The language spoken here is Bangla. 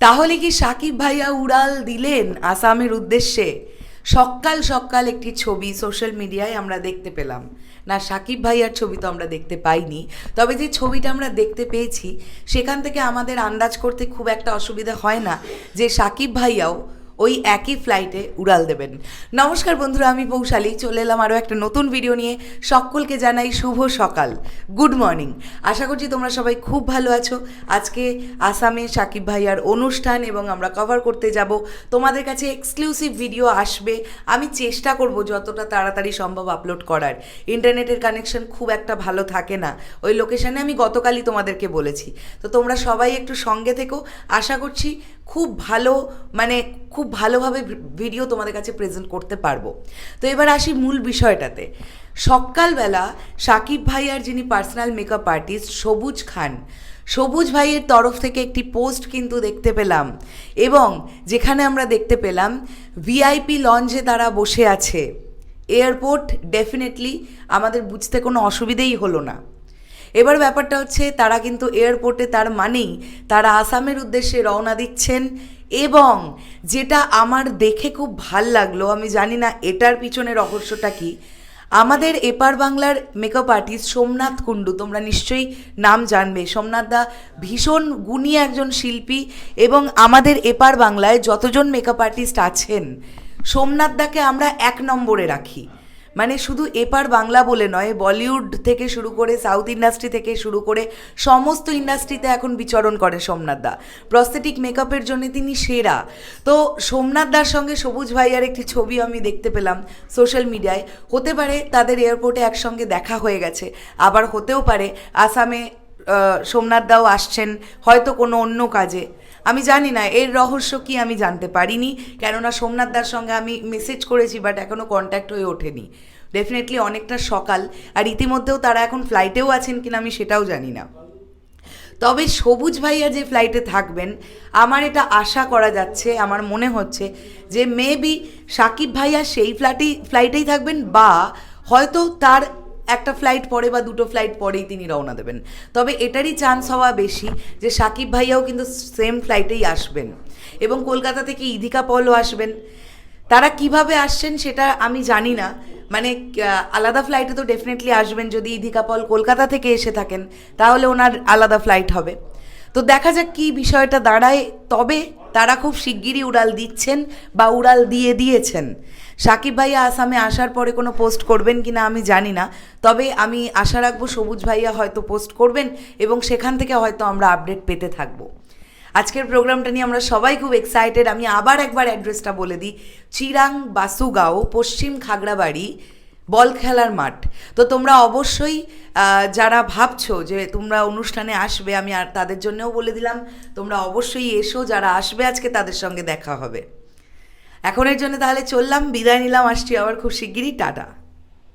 তাহলে কি সাকিব ভাইয়া উড়াল দিলেন আসামের উদ্দেশ্যে? সকাল সকাল একটি ছবি সোশ্যাল মিডিয়ায় আমরা দেখতে পেলাম। না, সাকিব ভাইয়ার ছবি তো আমরা দেখতে পাইনি। তবে যে ছবিটা আমরা দেখতে পেয়েছি, সেখান থেকে আমাদের আন্দাজ করতে খুব একটা অসুবিধা হয় না যে সাকিব ভাইয়াও ওই একই ফ্লাইটে উড়াল দেবেন। নমস্কার বন্ধুরা, আমি পৌশালী চলে এলাম আরও একটা নতুন ভিডিও নিয়ে। সকলকে জানাই শুভ সকাল। গুড মর্নিং আশা করছি তোমরা সবাই খুব ভালো আছো। আজকে আসামে সাকিব ভাইয়ার অনুষ্ঠান এবং আমরা কভার করতে যাব। তোমাদের কাছে এক্সক্লুসিভ ভিডিও আসবে। আমি চেষ্টা করব যতটা তাড়াতাড়ি সম্ভব আপলোড করার। ইন্টারনেটের কানেকশন খুব একটা ভালো থাকে না। ওই লোকেশানে আমি গতকালই তোমাদেরকে বলেছি। তো তোমরা সবাই একটু সঙ্গে থেকো। আশা করছি খুব ভালো মানে খুব ভালোভাবে ভিডিও তোমাদের কাছে প্রেজেন্ট করতে পারব। তো এবার আসি মূল বিষয়টাতে। সকালবেলা সাকিব ভাইয়ার যিনি পার্সোনাল মেকআপ আর্টিস্ট সবুজ খান, সবুজ ভাইয়ের তরফ থেকে একটি পোস্ট কিন্তু দেখতে পেলাম এবং যেখানে আমরা দেখতে পেলাম ভিআইপি লঞ্চে তারা বসে আছে। এয়ারপোর্ট ডেফিনেটলি আমাদের বুঝতে কোনো অসুবিধেই হলো না। এবার ব্যাপারটা হচ্ছে তারা কিন্তু এয়ারপোর্টে তার মানেই তারা আসামের উদ্দেশ্যে রওনা দিচ্ছেন এবং যেটা আমার দেখে খুব ভালো লাগল, আমি জানি না এটার পিছনে রহস্যটা কি। আমাদের এপার বাংলার মেকআপ আর্টিস্ট সোমনাথ কুণ্ডু, তোমরা নিশ্চয়ই নাম জানবে। সোমনাথ দা ভীষণ গুণী একজন শিল্পী এবং আমাদের এপার বাংলায় যতজন মেকআপ আর্টিস্ট আছেন, সোমনাথ দাকে আমরা এক নম্বরে রাখি। মানে শুধু এপার বাংলা বলে নয়, বলিউড থেকে শুরু করে সাউথ ইন্ডাস্ট্রি থেকে শুরু করে সমস্ত ইন্ডাস্ট্রিতে এখন বিচরণ করে সোমনাথ দা। প্রস্থেটিক মেকআপের জন্য তিনি সেরা। তো সোমনাথ দার সঙ্গে সবুজ ভাইয়ার একটি ছবি আমি দেখতে পেলাম সোশ্যাল মিডিয়ায় হতে পারে তাদের এয়ারপোর্টে একসঙ্গে দেখা হয়ে গেছে। আবার হতেও পারে, আসামে সোমনাথ দাও আসছেন, হয়তো কোনো অন্য কাজে। আমি জানি না, এর রহস্য কি আমি জানতে পারিনি, কেননা সোমনাথ দার সঙ্গে আমি মেসেজ করেছি বাট এখনও কন্ট্যাক্ট হয়ে ওঠেনি। ডেফিনেটলি অনেকটা সকাল, আর ইতিমধ্যেও তারা এখন ফ্লাইটেও আছেন কিনা আমি সেটাও জানি না। তবে সবুজ ভাইয়া যে ফ্লাইটে থাকবেন, আমার এটা আশা করা যাচ্ছে, আমার মনে হচ্ছে যে মেবি সাকিব ভাইয়া সেই ফ্লাইটেই ফ্লাইটেই থাকবেন, বা হয়তো তার একটা ফ্লাইট পরে বা দুটো ফ্লাইট পরেই তিনি রওনা দেবেন। তবে এটারই চান্স হওয়া বেশি যে সাকিব ভাইয়াও কিন্তু সেম ফ্লাইটেই আসবেন এবং কলকাতা থেকে ইদিকা পলও আসবেন। তারা কীভাবে আসছেন সেটা আমি জানি না। মানে আলাদা ফ্লাইটে তো ডেফিনেটলি আসবেন যদি ইদিকা পল কলকাতা থেকে এসে থাকেন, তাহলে ওনার আলাদা ফ্লাইট হবে। তো দেখা যাক কি বিষয়টা দাঁড়ায়। তবে তারা খুব শিগগিরই উড়াল দিচ্ছেন বা উড়াল দিয়ে দিয়েছেন। সাকিব ভাইয়া আসামে আসার পরে কোনো পোস্ট করবেন কি না আমি জানি না, তবে আমি আশা রাখব সবুজ ভাইয়া হয়তো পোস্ট করবেন এবং সেখান থেকে হয়তো আমরা আপডেট পেতে থাকব। আজকের প্রোগ্রামটা নিয়ে আমরা সবাই খুব এক্সাইটেড আমি আবার একবার অ্যাড্রেসটা বলে দিই। চিরাং বাসুগাঁও, পশ্চিম খাগড়াবাড়ি, বল খেলার মাঠ। তো তোমরা অবশ্যই যারা ভাবছ যে তোমরা অনুষ্ঠানে আসবে, আমি আর তাদের জন্যও বলে দিলাম, তোমরা অবশ্যই এসো, যারা আসবে আজকে তাদের সঙ্গে দেখা হবে। এখনের জন্য তাহলে চললাম বিদায় নিলাম আসছি আবার খুব শিগগিরই টাটা।